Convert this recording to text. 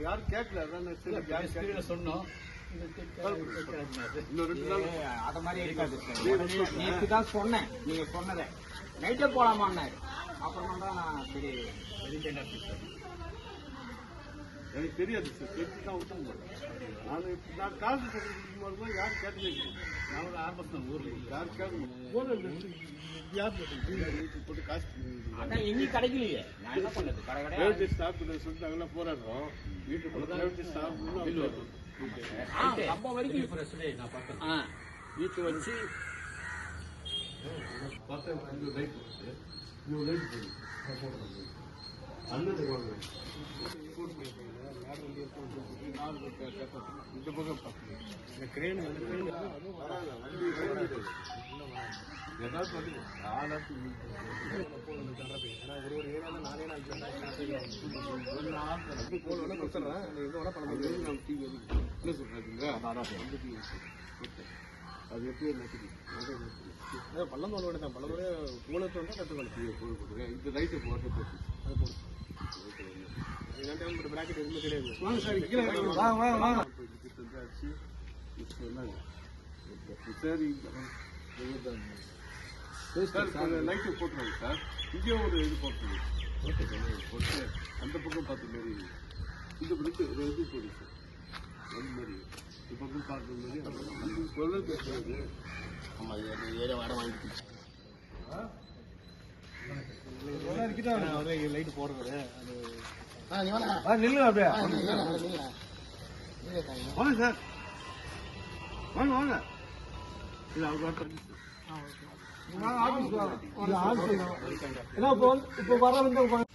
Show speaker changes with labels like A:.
A: யாரும் கேட்கல அதான் சரி
B: சொன்னோம்
C: அத மாதிரி இருக்காது நேற்று தான் சொன்னேன் நீங்க சொன்னதை நைட்டே போலாமான்னாரு அப்புறமா தான் நான் சரி
A: எனக்கு தெரியாது சார். தெரிஞ்சு தான் விட்டுருங்க நான் இப்ப- நான் காசு போது யாரும் கேட்டதே இல்லை.
B: நான் ஒரு ஆரம்பத்தில் ஊரில்
A: யார் வீட்டுக்கு போட்டு காசு
C: எங்கேயும் கிடைக்கலையே. நான் என்ன பண்ணது கடை கடையா?
A: பிரைவேட் ஸ்டாஃப் சொல்லிட்டு நாங்களாம் போராடுறோம். வீட்டுக்குள்ள
C: ஆ, அப்ப வரைக்கும்
B: நான் பார்த்தேன்
C: ஆ வீட்டு வச்சு
A: பார்த்தா இந்த லைட் போட்டு லைட் போடு அண்ணன் வாங்க. இந்த பக்கம் இந்த கிரேன் வந்து கிரேன் ஏதாவது பண்ணுங்க ஒரு என்ன சொல்றாங்க அது எப்படி
D: பள்ளம் தோண்ட வேண்டியதான் பள்ளத்தோட மூணு தோண்ட கற்றுக்கணும்
A: இந்த லைட்டை போட்டு போட்டு
D: அது போடும் ரெண்டு பிராக்கெட் எதுவுமே கிடையாது
A: வாங்க சார் கீழே வாங்க வாங்க வாங்க சரி சார் லைட்டு போட்டுருவாங்க சார் இங்கே ஒரு இது போட்டுருங்க. போட்டு அந்த பக்கம் பார்த்த மாதிரி. இந்த பக்கம் ஒரு இது போடுங்க சார். அந்த மாதிரி. இந்த பக்கம் பார்க்குற மாதிரி. சொல்ல பேசுறது
D: ஆமா இது ஏரியா வர வாங்கிட்டு லைட் போடுறது அது
A: நில்லுங்க அப்படியே. வாங்க சார். வாங்க வாங்க. இல்லை அவங்க வரட்டும்.
D: இப்போ வர வந்து